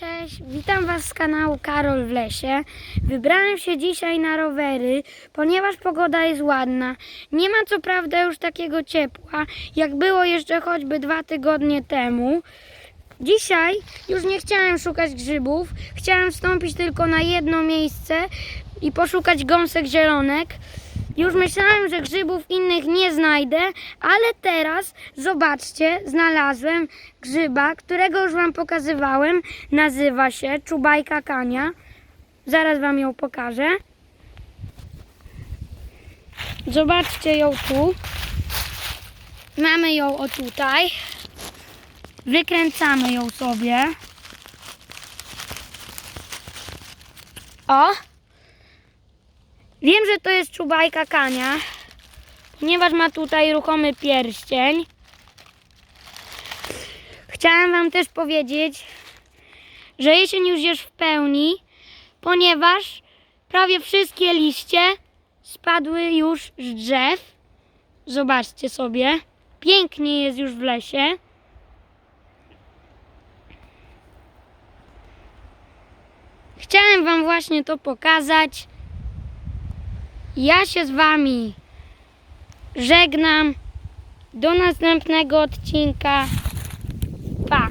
Cześć, witam Was z kanału Karol w lesie. Wybrałem się dzisiaj na rowery, ponieważ pogoda jest ładna. Nie ma co prawda już takiego ciepła, jak było jeszcze choćby dwa tygodnie temu. Dzisiaj już nie chciałem szukać grzybów, chciałem wstąpić tylko na jedno miejsce i poszukać gąsek zielonek. Już myślałem, że grzybów innych nie znajdę, ale teraz zobaczcie, znalazłem grzyba, którego już Wam pokazywałem. Nazywa się czubajka kania. Zaraz Wam ją pokażę. Zobaczcie ją tu. Mamy ją o tutaj. Wykręcamy ją sobie. O! Wiem, że to jest czubajka kania, ponieważ ma tutaj ruchomy pierścień. Chciałem Wam też powiedzieć, że jesień już jest w pełni, ponieważ prawie wszystkie liście spadły już z drzew. Zobaczcie sobie, pięknie jest już w lesie. Chciałem Wam właśnie to pokazać. Ja się z Wami żegnam. Do następnego odcinka. Pa!